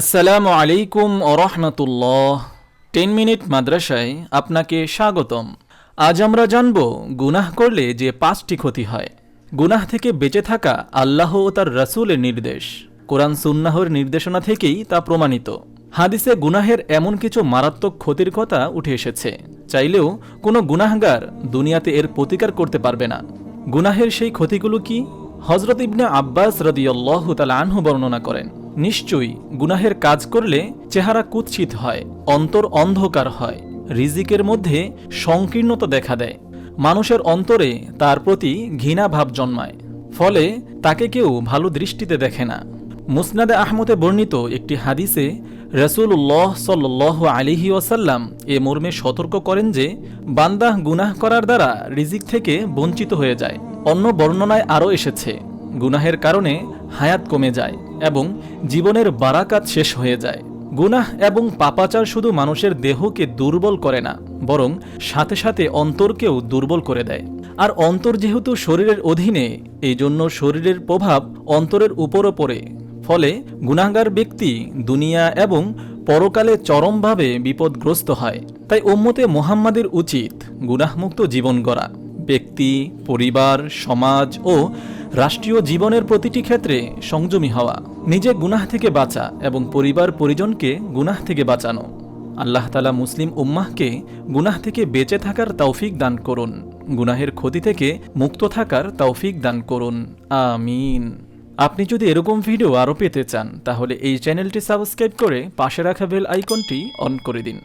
আসসালামু আলাইকুম রহমতুল্লাহ। Ten minute মাদ্রাসায় আপনাকে স্বাগতম। আজ আমরা জানব গুনাহ করলে যে পাঁচটি ক্ষতি হয়। গুনাহ থেকে বেঁচে থাকা আল্লাহ ও তার রাসূলের নির্দেশ। কোরআন সুন্নাহর নির্দেশনা থেকেই তা প্রমাণিত। হাদিসে গুনাহের এমন কিছু মারাত্মক ক্ষতির কথা উঠে এসেছে। চাইলেও কোনো গুনাহগার দুনিয়াতে এর প্রতিকার করতে পারবে না। গুনাহের সেই ক্ষতিগুলো কি? হজরত ইবনে আব্বাস রদিয়াল্লাহ তালা আনহু বর্ণনা করেন। নিশ্চয়ই গুনাহের কাজ করলে চেহারা কুৎসিত হয়, অন্তর অন্ধকার হয়, রিজিকের মধ্যে সংকীর্ণতা দেখা দেয়। মানুষের অন্তরে তার প্রতি ঘৃণা ভাব জন্মায়, ফলে তাকে কেউ ভালো দৃষ্টিতে দেখে না। মুসনাদে আহমদে বর্ণিত একটি হাদিসে রসুল্লাহ সাল্লাহ আলিহি ওয়াসাল্লাম এ মর্মে সতর্ক করেন যে বান্দাহ গুনাহ করার দ্বারা রিজিক থেকে বঞ্চিত হয়ে যায়। অন্য বর্ণনায় আরও এসেছে, গুনাহের কারণে হায়াত কমে যায় এবং জীবনের বারাকাত শেষ হয়ে যায়। গুনাহ এবং পাপাচার শুধু মানুষের দেহকে দুর্বল করে না, বরং সাথে সাথে অন্তরকেও দুর্বল করে দেয়। আর অন্তর যেহেতু শরীরের অধীনে এই জন্য শরীরের প্রভাব অন্তরের উপরও পড়ে। ফলে গুনাহগার ব্যক্তি দুনিয়া এবং পরকালে চরমভাবে বিপদগ্রস্ত হয়। তাই উম্মতে মোহাম্মদের উচিত গুনাহমুক্ত জীবন গড়া। ব্যক্তি, পরিবার, সমাজ ও রাষ্ট্রীয় জীবনের প্রতিটি ক্ষেত্রে সংযমী হওয়া, নিজে গুনাহ থেকে বাঁচা এবং পরিবার পরিজনকে গুনাহ থেকে বাঁচানো। আল্লাহ তালা মুসলিম উম্মাহকে গুনাহ থেকে বেঁচে থাকার তৌফিক দান করুন। গুনাহের ক্ষতি থেকে মুক্ত থাকার তৌফিক দান করুন। আমিন। আপনি যদি এরকম ভিডিও আরও পেতে চান, তাহলে এই চ্যানেলটি সাবস্ক্রাইব করে পাশে রাখা বেল আইকনটি অন করে দিন।